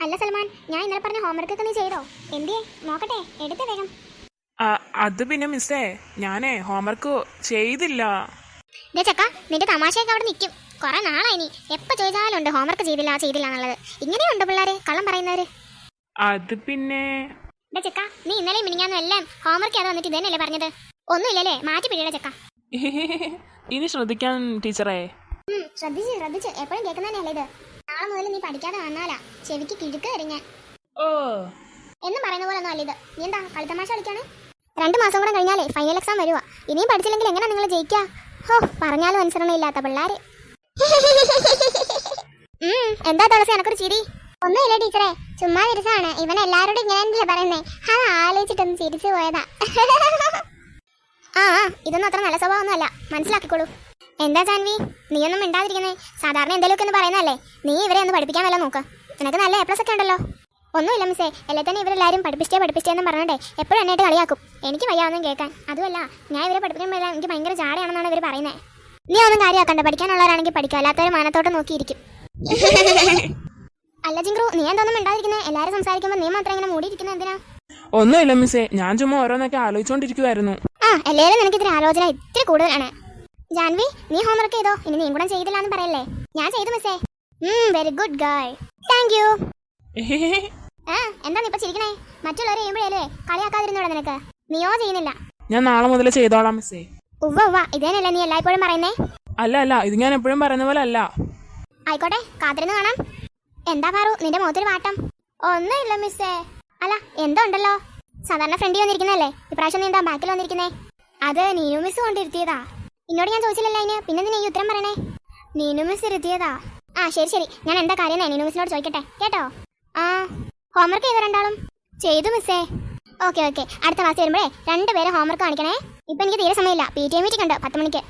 അല്ല സൽമാൻ ഞാൻ ഇന്നലെ പറഞ്ഞ ഹോംവർക്ക് ഒക്കെ നീ ചെയ്തോ? എന്തിയെ? നോക്കട്ടെ എടുത്ത വേഗം. അത് പിന്നെ മിസ്സേ ഞാനേ ഹോംവർക്ക് ചെയ്തില്ല. ചക്ക നിന്റെ തമാശയൊക്കെ അവിടെ നിൽക്കും കുറെ നാളായി നീ എപ്പോൾ ചോദിച്ചാലും ഉണ്ട് ഹോംവർക്ക് ചെയ്തില്ല ചെയ്തില്ല എന്നുള്ളത്. ഇങ്ങനെയുണ്ട് പിള്ളേര്? കള്ളം പറയുന്നവര്. അത് പിന്നെ ചക്ക നീ ഇന്നലെ മിനിഞ്ഞാന്നും എല്ലാം ഹോംവർക്ക് ചെയ്ത് വന്നിട്ട് ഇതന്നെയല്ലേ പറഞ്ഞത്? ഒന്നുമില്ലല്ലേ? മാറ്റി പിടിയുടെ ചക്ക. ഇനി ശ്രദ്ധിക്കാൻ ടീച്ചറേ. ശ്രദ്ധിച്ച് ശ്രദ്ധിച്ച്. എപ്പോഴും കേൾക്കുന്നതന്നെയല്ലേ ഇത്? മുതൽ നീ പഠിക്കാതെ വന്നാലാ. ചെവിക്ക് കിഴുക്ക് ഞാൻ ഓ. എന്നും പറയുന്ന പോലെ ഒന്നും അല്ല ഇത്. നീ എന്താ കളിത്തമാശ കളിക്കാണ്? രണ്ട് മാസം കൂടെ കഴിഞ്ഞാലേ ഫൈനൽ എക്സാം വരുവാ. ഇനിയും പഠിച്ചില്ലെങ്കിൽ എങ്ങനെ നിങ്ങൾ ജയിക്കുക ഹോ പറഞ്ഞാലും അനുസരണ ഇല്ലാത്ത പിള്ളേര്. എന്താ തുളസി എനക്കൊരു ചിരി? ഒന്നുമില്ല ടീച്ചറെ ചുമ്മാ തിരിച്ചാണ് ഇവൻ എല്ലാവരോടും ഇങ്ങനെയല്ലേ പറയുന്നേ. അത് ആലോചിച്ചിട്ടൊന്ന് ചിരിച്ചു പോയതാ. ആ ആ, ഇതൊന്നും അത്ര നല്ല സ്വഭാവമൊന്നുമല്ല. മനസ്സിലാക്കിക്കോളൂ. എന്താ ജാൻവി? നീയൊന്നും മിണ്ടാതിരിക്കുന്നേ. സാധാരണ എന്തെങ്കിലുമൊക്കെ ഒന്ന് പറയുന്നതല്ലേ? നീ ഇവരെ ഒന്ന് പഠിപ്പിക്കാൻ വല്ല നോക്ക്. നിനക്ക് നല്ല എ പ്ലസ് ഒക്കെ ഉണ്ടല്ലോ. ഒന്നുമില്ല മിസ്സേ. എല്ലാം തന്നെ ഇവരെല്ലാവരും പഠിപ്പിച്ചേ പഠിപ്പിച്ചേ എന്ന് പറഞ്ഞേ എപ്പോഴും എന്നായിട്ട് കളിയാക്കും. എനിക്ക് വയ്യാവുന്നും കേൾക്കാൻ. അതുമല്ല ഞാൻ ഇവരെ പഠിപ്പിക്കുമ്പോൾ എനിക്ക് ഭയങ്കര ജാടയാണെന്നാണ് ഇവർ പറയുന്നത് നീ ഒന്നും കാര്യമാക്കണ്ട. പഠിക്കാനുള്ളവരാണെങ്കിൽ പഠിക്കുക. അല്ലാത്തവർ മാനത്തോട്ട് നോക്കിയിരിക്കും. അല്ല ജിങ്ക്രു നീ എന്തൊന്നും മിണ്ടാതിരിക്കുന്നേ. എല്ലാവരും സംസാരിക്കുമ്പോൾ നീ മാത്രം ഇങ്ങനെ മൂടിയിരിക്കുന്നത് എന്തിനാ? ഒന്നുമില്ല മിസ്സേ. ഞാൻ ചുമ്മാ ഓരോന്നൊക്കെ ആലോചിച്ചോണ്ടിരിക്കുവായിരുന്നു. ആ എല്ലാവരും നിനക്ക് ഇതിന് ആലോചന ഇത്തിരി കൂടുതലാണ്. ജാൻവി നീ ഹോംവർക്ക് ചെയ്തോ? ഇനി നീ കൂടെ ചെയ്തില്ല എന്ന് പറയല്ലേ? ഞാൻ ചെയ്തു മിസ്സേ. Very good girl thank you ആ എന്താ നീ ഇപ്പൊ ചിരിക്കണേ? മറ്റുള്ളവരെ ചെയ്യുമ്പോഴേ കളിയാക്കാതിരുന്നോടെ നിനക്ക്? നീയോ ചെയ്യുന്നില്ല? ഞാൻ നാളെ മുതൽ ചെയ്തോളാം മിസ്സേ. ഉവ്വ ഉവ്വ. ഇതേനല്ലേ നീ എല്ലായ്പ്പോഴും പറയുന്നേ? അല്ല അല്ല. ഇത് ഞാൻ എപ്പോഴും പറയുന്ന പോലെ അല്ല. ആയിക്കോട്ടെ കാത്തിരുന്ന് കാണാം. എന്താ പാറു നിന്റെ മുഖത്തൊരു വാട്ടം? ഒന്നുമില്ല മിസ്സേ. അല്ല എന്തോ ഉണ്ടല്ലോ? സാധാരണ ഫ്രണ്ടി വന്നിരിക്കുന്നല്ലേ ഇപ്രാവശ്യം നീ എന്താ ബാക്കിൽ വന്നിരിക്കുന്നേ? അത് നീനു മിസ് കൊണ്ടിരുത്തിയതാ. എന്നോട് ഞാൻ ചോദിച്ചില്ലല്ലോ അതിന്. പിന്നെ നീ ഉത്തരം പറയണേ? നീനു മിസ് ഇരുത്തിയതാ. ആ ശരി ശരി. ഞാൻ എന്താ കാര്യം നീനു മിസ്സിനോട് ചോദിക്കട്ടെ. കേട്ടോ? ആ ഹോംവർക്ക് ചെയ്ത രണ്ടാളും? ചെയ്തു മിസ്സേ ഓക്കെ ഓക്കെ അടുത്ത ക്ലാസ് വരുമ്പോഴേ രണ്ടുപേരെ ഹോംവർക്ക് കാണിക്കണേ. ഇപ്പൊ എനിക്ക് തീരെ സമയമില്ല. പി ടി എ മീറ്റിംഗ് ഉണ്ട് പത്ത് മണിക്ക്.